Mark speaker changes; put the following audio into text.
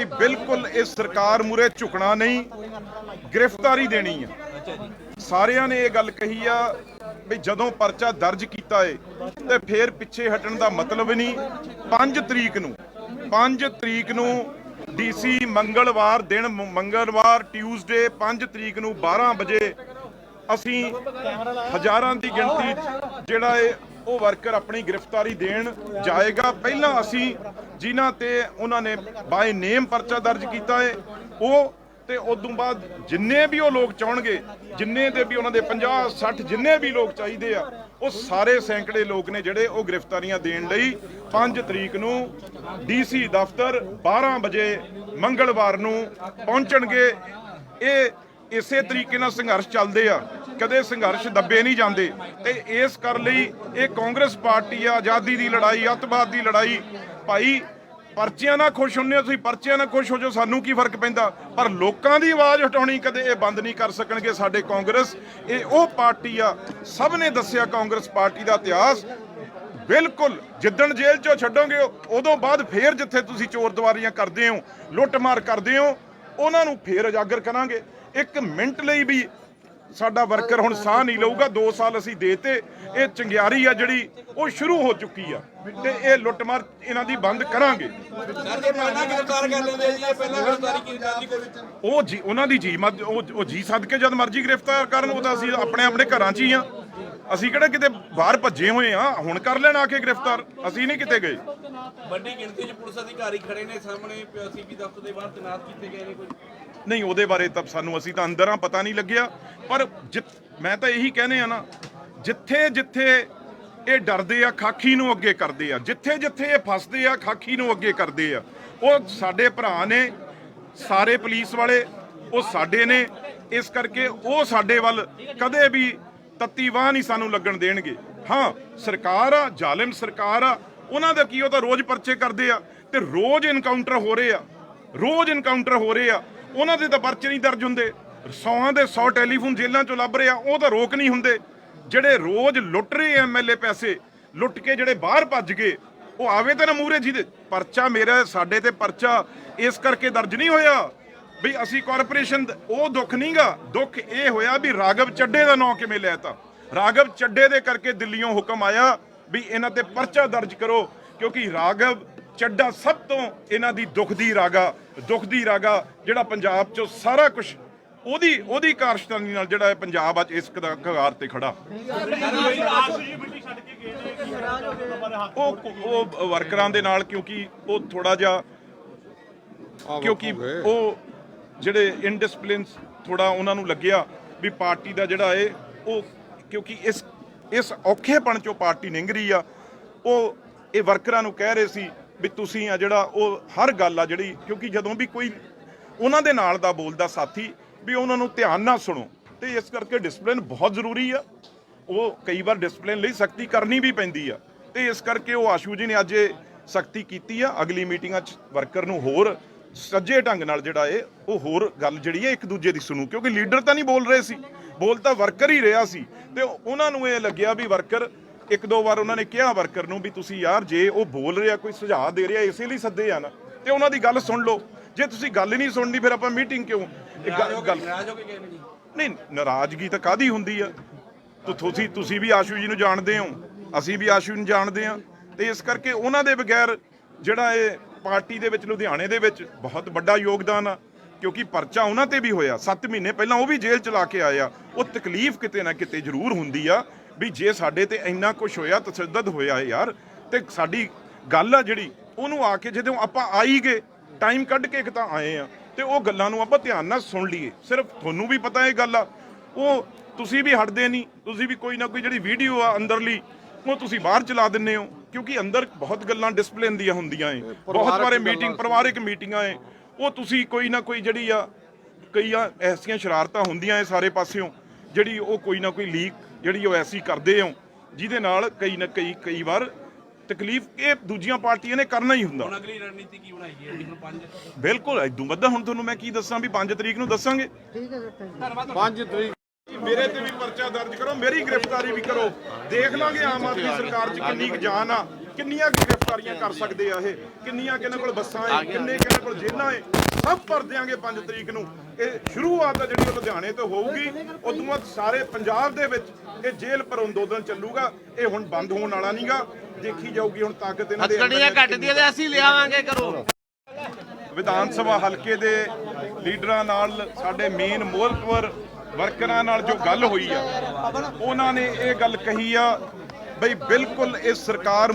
Speaker 1: ਭਾਈ, ਬਿਲਕੁਲ ਇਸ ਸਰਕਾਰ ਮੂਰੇ ਝੁਕਣਾ ਨਹੀਂ, ਗ੍ਰਿਫਤਾਰੀ ਦੇਣੀ ਆ। ਸਾਰਿਆਂ ਨੇ ਇਹ ਗੱਲ ਕਹੀ ਆ ਵੀ ਜਦੋਂ ਪਰਚਾ ਦਰਜ ਕੀਤਾ ਏ, ਤੇ ਫੇਰ ਪਿੱਛੇ ਹਟਣ ਦਾ ਮਤਲਬ ਨਹੀਂ। 5 ਤਰੀਕ ਨੂੰ 5 ਤਰੀਕ ਨੂੰ ਡੀਸੀ ਮੰਗਲਵਾਰ ਦਿਨ, ਮੰਗਲਵਾਰ, ਟਿਊਜ਼ਡੇ 5 ਤਰੀਕ ਨੂੰ 12 ਵਜੇ ਅਸੀਂ ਹਜ਼ਾਰਾਂ ਦੀ ਗਿਣਤੀ 'ਚ ਜਿਹੜਾ ਏ, ਉਹ ਵਰਕਰ ਆਪਣੀ ਗ੍ਰਿਫਤਾਰੀ ਦੇਣ ਜਾਏਗਾ। ਪਹਿਲਾਂ ਅਸੀਂ ਜਿਨ੍ਹਾਂ ਤੇ ਉਹਨਾਂ ਨੇ ਬਾਈ ਨੇਮ ਪਰਚਾ ਦਰਜ ਕੀਤਾ ਹੈ ਉਹ ਤੇ ਉਦੋਂ ਬਾਅਦ ਜਿੰਨੇ ਵੀ ਉਹ ਲੋਕ ਚਾਹਣਗੇ, ਜਿੰਨੇ ਦੇ ਵੀ ਉਹਨਾਂ ਦੇ 50 60 ਜਿੰਨੇ ਵੀ ਲੋਕ ਚਾਹੀਦੇ ਆ, ਉਹ ਸਾਰੇ ਸੈਂਕੜੇ ਲੋਕ ਨੇ ਜਿਹੜੇ ਉਹ ਗ੍ਰਿਫਤਾਰੀਆਂ ਦੇਣ ਲਈ 5 ਤਰੀਕ ਨੂੰ ਡੀਸੀ ਦਫ਼ਤਰ 12 ਵਜੇ ਮੰਗਲਵਾਰ ਨੂੰ ਪਹੁੰਚਣਗੇ। ਇਹ ਇਸੇ ਤਰੀਕੇ ਨਾਲ ਸੰਘਰਸ਼ ਚੱਲਦੇ ਆ। ਕਦੇ ਸੰਘਰਸ਼ ਦੱਬੇ ਨਹੀਂ ਜਾਂਦੇ। ਤੇ ਇਸ ਕਰ ਲਈ ਇਹ ਕਾਂਗਰਸ ਪਾਰਟੀ ਆ, ਆਜ਼ਾਦੀ ਦੀ ਲੜਾਈ, ਅੱਤਵਾਦ ਦੀ ਲੜਾਈ। ਭਾਈ, ਪਰਚਿਆਂ ਨਾਲ ਖੁਸ਼ ਹੁੰਨੇ ਹੋ ਤੁਸੀਂ, ਪਰਚਿਆਂ ਨਾਲ ਖੁਸ਼ ਹੋ ਜਾਓ, ਸਾਨੂੰ ਕੀ ਫ਼ਰਕ ਪੈਂਦਾ? ਪਰ ਲੋਕਾਂ ਦੀ ਆਵਾਜ਼ ਹਟਾਉਣੀ ਕਦੇ ਇਹ ਬੰਦ ਨਹੀਂ ਕਰ ਸਕਣਗੇ ਸਾਡੇ ਕਾਂਗਰਸ। ਇਹ ਉਹ ਪਾਰਟੀ ਆ, ਸਭ ਨੇ ਦੱਸਿਆ ਕਾਂਗਰਸ ਪਾਰਟੀ ਦਾ ਇਤਿਹਾਸ। ਬਿਲਕੁਲ, ਜਿੱਦਣ ਜੇਲ੍ਹ ਚੋਂ ਛੱਡੋਗੇ, ਉਦੋਂ ਬਾਅਦ ਫੇਰ ਜਿੱਥੇ ਤੁਸੀਂ ਚੋਰ ਦਵਾਰੀਆਂ ਕਰਦੇ ਹੋ, ਲੁੱਟਮਾਰ ਕਰਦੇ ਹੋ, ਉਹਨਾਂ ਨੂੰ ਫੇਰ ਉਜਾਗਰ ਕਰਾਂਗੇ। ਇੱਕ ਮਿੰਟ ਲਈ ਵੀ ਸਾਡਾ ਵਰਕਰ ਹੁਣ ਸਾਹ ਨਹੀਂ ਲਊਗਾ 2 ਸਾਲ ਅਸੀਂ ਦੇਤੇ ਇਹ ਚੰਗਿਆਰੀ ਆ ਜਿਹੜੀ ਉਹ ਸ਼ੁਰੂ ਹੋ ਚੁੱਕੀ ਆ। ਤੇ ਇਹ ਲੁੱਟਮਾਰ ਇਹਨਾਂ ਦੀ ਬੰਦ ਕਰਾਂਗੇ। ਉਹ ਜੀ ਉਹਨਾਂ ਦੀ ਜੀ ਉਹ ਜੀ ਸਦਕੇ ਜਦ ਮਰਜ਼ੀ ਗ੍ਰਿਫਤਾਰ ਕਰਨ ਉਹ ਤਾਂ ਅਸੀਂ ਆਪਣੇ ਆਪਣੇ ਘਰਾਂ 'ਚ ਹੀ ਆ। ਅਸੀਂ ਕਿਹੜਾ ਕਿਤੇ ਬਾਹਰ ਭੱਜੇ ਹੋਏ ਆ? ਹੁਣ ਕਰ ਲੈਣ ਆ ਕੇ ਗ੍ਰਿਫਤਾਰ। ਅਸੀਂ ਨਹੀਂ ਕਿਤੇ ਗਏ।
Speaker 2: ਵੱਡੀ ਗਿਣਤੀ 'ਚ ਪੁਲਿਸ ਅਧਿਕਾਰੀ ਖੜੇ ਨੇ ਸਾਹਮਣੇ ਸੀਪੀ ਦਫ਼ਤਰ ਦੇ ਬਾਹਰ ਤੈਨਾਤ ਕੀਤੇ ਗਏ ਨੇ ਕੋਈ।
Speaker 1: ਨਹੀਂ ਉਹਦੇ ਬਾਰੇ ਤਾਂ ਸਾਨੂੰ ਅਸੀਂ ਤਾਂ ਅੰਦਰ ਆ ਪਤਾ ਨਹੀਂ ਲੱਗਿਆ। ਪਰ ਮੈਂ ਤਾਂ ਇਹੀ ਕਹਿੰਦੇ ਆ ਨਾ ਜਿੱਥੇ ਜਿੱਥੇ ਇਹ ਡਰਦੇ ਆ ਖਾਕੀ ਨੂੰ ਅੱਗੇ ਕਰਦੇ ਆ। ਜਿੱਥੇ ਜਿੱਥੇ ਇਹ ਫਸਦੇ ਆ ਖਾਕੀ ਨੂੰ ਅੱਗੇ ਕਰਦੇ ਆ। ਉਹ ਸਾਡੇ ਭਰਾ ਨੇ ਸਾਰੇ ਪੁਲਿਸ ਵਾਲੇ ਉਹ ਸਾਡੇ ਨੇ। ਇਸ ਕਰਕੇ ਉਹ ਸਾਡੇ ਵੱਲ ਕਦੇ ਵੀ ਤੱਤੀ ਵਾਹ ਨਹੀਂ ਸਾਨੂੰ ਲੱਗਣ ਦੇਣਗੇ। ਹਾਂ, ਸਰਕਾਰ ਆ, ਜ਼ਾਲਿਮ ਸਰਕਾਰ ਆ, ਉਹਨਾਂ ਦਾ ਕੀ ਉਹ ਤਾਂ ਰੋਜ਼ ਪਰਚੇ ਕਰਦੇ ਆ ਤੇ ਰੋਜ਼ ਇਨਕਾਊਂਟਰ ਹੋ ਰਹੇ ਆ, ਰੋਜ਼ ਇਨਕਾਊਂਟਰ ਹੋ ਰਹੇ ਆ। ਉਹਨਾਂ ਦੇ ਤਾਂ ਪਰਚੇ ਨਹੀਂ ਦਰਜ ਹੁੰਦੇ। ਸੌਆਂ ਦੇ 100 ਟੈਲੀਫੋਨ ਜੇਲ੍ਹਾਂ ਚੋਂ ਲੱਭ ਰਹੇ ਆ ਉਹ ਤਾਂ ਰੋਕ ਨਹੀਂ ਹੁੰਦੇ। ਜਿਹੜੇ ਰੋਜ਼ ਲੁੱਟ ਰਹੇ ਐਮਐਲਏ ਪੈਸੇ, ਲੁੱਟ ਕੇ ਜਿਹੜੇ ਬਾਹਰ ਭੱਜ ਗਏ, ਉਹ ਆਵੇ ਤਾਂ ਨਾ ਮੂਰੇ ਜਿਹਦੇ। ਪਰਚਾ ਮੇਰਾ, ਸਾਡੇ ਤੇ ਪਰਚਾ ਇਸ ਕਰਕੇ ਦਰਜ ਨਹੀਂ ਹੋਇਆ। ਵੀ ਅਸੀਂ ਕਾਰਪੋਰੇਸ਼ਨ ਉਹ ਦੁੱਖ ਨਹੀਂਗਾ। ਦੁੱਖ ਇਹ ਹੋਇਆ ਵੀ ਰਾਗਵ ਚੱਡੇ ਦਾ ਨਾਂ ਕਿਵੇਂ ਲੈਤਾ ਰਾਗਵ ਚੱਡੇ ਦੇ ਕਰਕੇ ਦਿੱਲੀੋਂ ਹੁਕਮ ਆਇਆ ਵੀ ਇਹਨਾਂ ਤੇ ਪਰਚਾ ਦਰਜ ਕਰੋ, ਕਿਉਂਕਿ ਰਾਗਵ ਚੱਡਾ ਸਭ ਤੋਂ ਇਹਨਾਂ ਦੀ ਦੁੱਖ ਦੀ ਰਾਗਾ, ਦੁੱਖ ਦੀ ਰਾਗਾ ਜਿਹੜਾ ਪੰਜਾਬ 'ਚੋਂ ਸਾਰਾ ਕੁਝ ਉਹਦੀ ਉਹਦੀ ਕਾਰਜਕਾਰਨੀ ਨਾਲ ਜਿਹੜਾ ਪੰਜਾਬ ਅੱਜ ਇਸ ਕਗਾਰ ਤੇ ਖੜਾ। ਉਹ ਉਹ ਵਰਕਰਾਂ ਦੇ ਨਾਲ, ਕਿਉਂਕਿ ਉਹ ਥੋੜਾ ਜਿਹਾ, ਕਿਉਂਕਿ ਉਹ ਜਿਹੜੇ ਇਨਡਿਸਪਲਿਨ ਥੋੜਾ ਉਹਨਾਂ ਨੂੰ ਲੱਗਿਆ ਵੀ ਪਾਰਟੀ ਦਾ ਜਿਹੜਾ ਏ ਉਹ ਕਿਉਂਕਿ ਇਸ ਇਸ ਔਖੇਪਣ ਚੋਂ ਪਾਰਟੀ ਨਿੰਗ ਰਹੀ ਆ, ਉਹ ਇਹ ਵਰਕਰਾਂ ਨੂੰ ਕਹਿ ਰਹੇ ਸੀ ਵੀ ਤੁਸੀਂ ਆ ਜਿਹੜਾ ਉਹ ਹਰ ਗੱਲ ਆ ਜਿਹੜੀ, ਕਿਉਂਕਿ ਜਦੋਂ ਵੀ ਕੋਈ ਉਹਨਾਂ ਦੇ ਨਾਲ ਦਾ ਬੋਲਦਾ ਸਾਥੀ ਵੀ ਉਹਨਾਂ ਨੂੰ ਧਿਆਨ ਨਾਲ ਸੁਣੋ, ਤੇ ਇਸ ਕਰਕੇ ਡਿਸਪਲਿਨ ਬਹੁਤ ਜ਼ਰੂਰੀ ਆ। ਉਹ ਕਈ ਵਾਰ ਡਿਸਪਲਿਨ ਲਈ ਸਖਤੀ ਕਰਨੀ ਵੀ ਪੈਂਦੀ ਆ, ਤੇ ਇਸ ਕਰਕੇ ਉਹ ਆਸ਼ੂ ਜੀ ਨੇ ਅੱਜ ਇਹ ਸਖਤੀ ਕੀਤੀ ਆ, ਅਗਲੀ ਮੀਟਿੰਗਾਂ 'ਚ ਵਰਕਰ ਨੂੰ ਹੋਰ ਸੱਜੇ ਢੰਗ ਨਾਲ ਜਿਹੜਾ ਏ ਉਹ ਹੋਰ ਗੱਲ ਜਿਹੜੀ ਹੈ ਇੱਕ ਦੂਜੇ ਦੀ ਸੁਣੂ ਕਿਉਂਕਿ ਲੀਡਰ ਤਾਂ ਨਹੀਂ ਬੋਲ ਰਹੇ ਸੀ। ਬੋਲ ਤਾਂ ਵਰਕਰ ਹੀ ਰਿਹਾ ਸੀ। ਤੇ ਉਹਨਾਂ ਨੂੰ ਇਹ ਲੱਗਿਆ ਵੀ ਵਰਕਰ ਇੱਕ ਦੋ ਵਾਰ ਉਹਨਾਂ ਨੇ ਕਿਹਾ ਵਰਕਰ ਨੂੰ ਵੀ ਤੁਸੀਂ ਯਾਰ ਜੇ ਉਹ ਬੋਲ ਰਿਹਾ ਕੋਈ ਸੁਝਾਅ ਦੇ ਰਿਹਾ ਇਸੇ ਲਈ ਸੱਦੇ ਆ ਨਾ। ਤੇ ਉਹਨਾਂ ਦੀ ਗੱਲ ਸੁਣ ਲਓ। ਜੇ ਤੁਸੀਂ ਗੱਲ ਹੀ ਨਹੀਂ ਸੁਣਨੀ ਫਿਰ ਆਪਾਂ ਮੀਟਿੰਗ ਕਿਉਂ? ਇਹ ਗੱਲ- ਨਹੀਂ ਨਾਰਾਜ਼ਗੀ ਤਾਂ ਕਾਦੀ ਹੁੰਦੀ ਆ? ਤੋ ਤੁਸੀਂ ਤੁਸੀਂ ਵੀ ਆਸ਼ੂ ਜੀ ਨੂੰ ਜਾਣਦੇ ਹੋ। ਅਸੀਂ ਵੀ ਆਸ਼ੂ ਨੂੰ ਜਾਣਦੇ ਆ ਤੇ ਇਸ ਕਰਕੇ ਉਹਨਾਂ ਦੇ ਬਗੈਰ ਜਿਹੜਾ ਇਹ ਪਾਰਟੀ ਦੇ ਵਿੱਚ, ਲੁਧਿਆਣੇ ਦੇ ਵਿੱਚ ਬਹੁਤ ਵੱਡਾ ਯੋਗਦਾਨ ਆ, ਕਿਉਂਕਿ ਪਰਚਾ ਉਹਨਾਂ ਤੇ ਵੀ ਹੋਇਆ। 7 ਮਹੀਨੇ ਪਹਿਲਾਂ ਉਹ ਵੀ ਜੇਲ੍ਹ ਚਲਾ ਕੇ ਆਇਆ ਉਹ ਤਕਲੀਫ ਕਿਤੇ ਨਾ ਕਿਤੇ ਜ਼ਰੂਰ ਹੁੰਦੀ ਆ ਵੀ ਜੇ ਸਾਡੇ ਤੇ ਇੰਨਾ ਕੁਝ ਹੋਇਆ, ਤਸ਼ੱਦਦ ਹੋਇਆ ਯਾਰ, ਤੇ ਸਾਡੀ ਗੱਲ ਆ ਜਿਹੜੀ, ਉਹਨੂੰ ਆ ਕੇ ਜਦੋਂ ਆਪਾਂ ਆਈ ਗਏ ਟਾਈਮ ਕੱਢ ਕੇ ਇੱਕ ਤਾਂ ਆਏ ਆ, ਤੇ ਉਹ ਗੱਲਾਂ ਨੂੰ ਆਪਾਂ ਧਿਆਨ ਨਾਲ ਸੁਣ ਲਈਏ। ਸਿਰਫ ਤੁਹਾਨੂੰ ਵੀ ਪਤਾ ਇਹ ਗੱਲ ਆ, ਉਹ ਤੁਸੀਂ ਵੀ ਹਟਦੇ ਨਹੀਂ, ਤੁਸੀਂ ਵੀ ਕੋਈ ਨਾ ਕੋਈ ਜਿਹੜੀ ਵੀਡੀਓ ਆ ਅੰਦਰਲੀ, ਉਹ ਤੁਸੀਂ ਬਾਹਰ ਚਲਾ ਦਿੰਦੇ ਹੋ। ਕਿਉਂਕਿ ਅੰਦਰ ਬਹੁਤ ਗੱਲਾਂ ਡਿਸਪਲਿਨ ਦੀਆਂ ਹੁੰਦੀਆਂ ਏ। ਬਹੁਤ ਵਾਰੇ ਮੀਟਿੰਗ ਪਰਿਵਾਰਕ ਮੀਟਿੰਗਾਂ ਏ। ਉਹ ਤੁਸੀਂ ਕੋਈ ਨਾ ਕੋਈ ਜਿਹੜੀ ਆ ਕਈਆਂ ਐਸੀਆਂ ਸ਼ਰਾਰਤਾਂ ਹੁੰਦੀਆਂ ਏ ਸਾਰੇ ਪਾਸਿਓਂ ਜਿਹੜੀ ਉਹ ਕੋਈ ਨਾ ਕੋਈ ਲੀਕ ਜਿਹੜੀ ਉਹ ਐਸੀ ਕਰਦੇ ਹੋ ਜਿਹਦੇ ਨਾਲ ਕਈ ਨਾ ਕਈ ਕਈ ਵਾਰ ਤਕਲੀਫ ਇਹ ਦੂਜੀਆਂ ਪਾਰਟੀਆਂ ਨੇ ਕਰਨਾ ਹੀ ਹੁੰਦਾ।
Speaker 2: ਹੁਣ ਅਗਲੀ ਰਣਨੀਤੀ ਕੀ ਬਣਾਈ ਹੈ? ਹੁਣ ਪੰਜ
Speaker 1: ਬਿਲਕੁਲ ਇਦੋਂ ਵੱਧਾ ਹੁਣ ਤੁਹਾਨੂੰ ਮੈਂ ਕੀ ਦੱਸਾਂ ਵੀ 5 ਤਰੀਕ ਨੂੰ ਦੱਸਾਂਗੇ।
Speaker 3: ਪੰਜ ਤਰੀਕ
Speaker 1: ਮੇਰੇ ਤੇ ਵੀ ਪਰਚਾ ਦਰਜ ਕਰੋ ਮੇਰੀ ਗ੍ਰਿਫਤਾਰੀ ਵੀ ਕਰੋ। ਦੇਖ ਲਾਂਗੇ ਆਮ ਆਦਮੀ ਸਰਕਾਰ 'ਚ ਕਿੰਨੀ ਕੁ ਜਾਨ ਆ ਕਿੰਨੀਆਂ ਗ੍ਰਿਫਤਾਰੀਆਂ ਕਰ ਸਕਦੇ ਆ ਇਹ ਕਿੰਨੀਆਂ ਕਿਹਨਾਂ ਕੋਲ ਬੱਸਾਂ ਏ ਕਿੰਨੇ ਕਿਹਨਾਂ ਕੋਲ ਜੇਲ੍ਹਾਂ ਏ ਸਭ ਭਰ ਦਿਆਂਗੇ 5 ਤਰੀਕ ਨੂੰ। ਇਹ ਸ਼ੁਰੂਆਤ ਆ ਜਿਹੜੀ ਉਹ ਲੁਧਿਆਣੇ ਤੋਂ ਹੋਊਗੀ ਉਦੋਂ ਬਾਅਦ ਸਾਰੇ ਪੰਜਾਬ ਦੇ ਵਿੱਚ ਇਹ ਜੇਲ੍ਹ ਪਰ ਅੰਦੋਲਨ ਚੱਲੂਗਾ ਇਹ ਹੁਣ ਬੰਦ ਹੋਣ ਵਾਲਾ ਨਹੀਂਗਾ ਦੇਖੀ ਜਾਊਗੀ ਹੁਣ ਤਾਕਤ ਇਹਨਾਂ ਦੇ ਅੰਦਰ
Speaker 3: ਹੱਥਕੜੀਆਂ
Speaker 1: ਹੈ
Speaker 3: ਘੱਟ ਦੀਆਂ ਤੇ ਅਸੀਂ ਲਿਆਵਾਂਗੇ ਕਰੋ
Speaker 1: ਵਿਧਾਨ ਸਭਾ ਹਲਕੇ ਦੇ ਲੀਡਰਾਂ ਨਾਲ ਸਾਡੇ ਮੇਨ ਮੋਹਲਪੁਰ ਵਰਕਰਾਂ ਨਾਲ ਜੋ ਗੱਲ ਹੋਈ ਆ, ਉਹਨਾਂ ਨੇ ਇਹ ਗੱਲ ਕਹੀ ਆ, ਬਈ ਬਿਲਕੁਲ ਇਸ ਸਰਕਾਰ